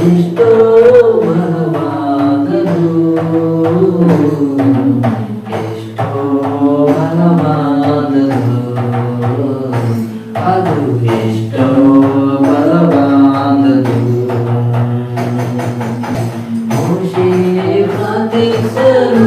ఎంతో బలమాగదు ఎಷ್ಟೋ ಬಲವಾದದು ಅದು ಎಷ್ಟೋ ಬಲವಾದದು ಮೋಶೆ ಪ್ರಾರ್ಥಿಸಲು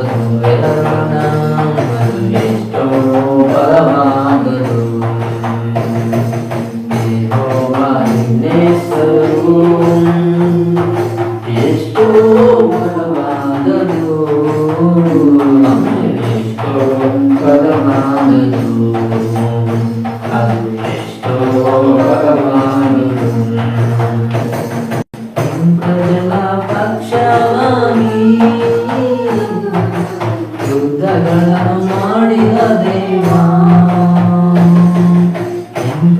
思维。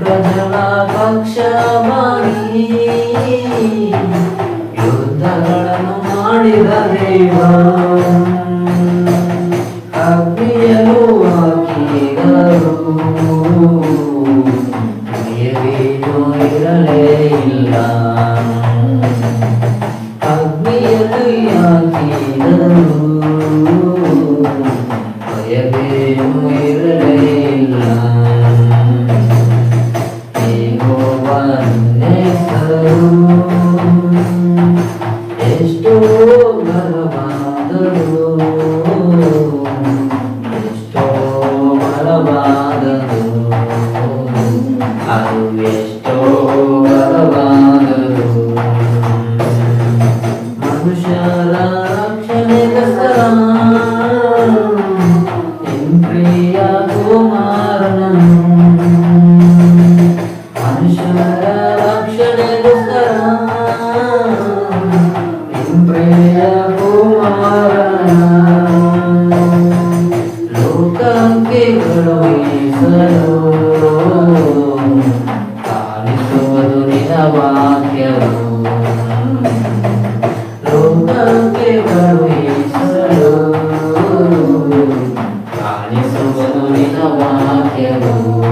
ಪ್ರಧ ಪಕ್ಷ ಮಾಡಲಿ ಯುದ್ಧಗಳನ್ನು ಮಾಡಿದ ದೇವ Thank ದೇವರು ಈಸನು ಕಾಣಿಸುವುದು ನಿನ ವಾಕ್ಯವು ಲೋಕಕ್ಕೆ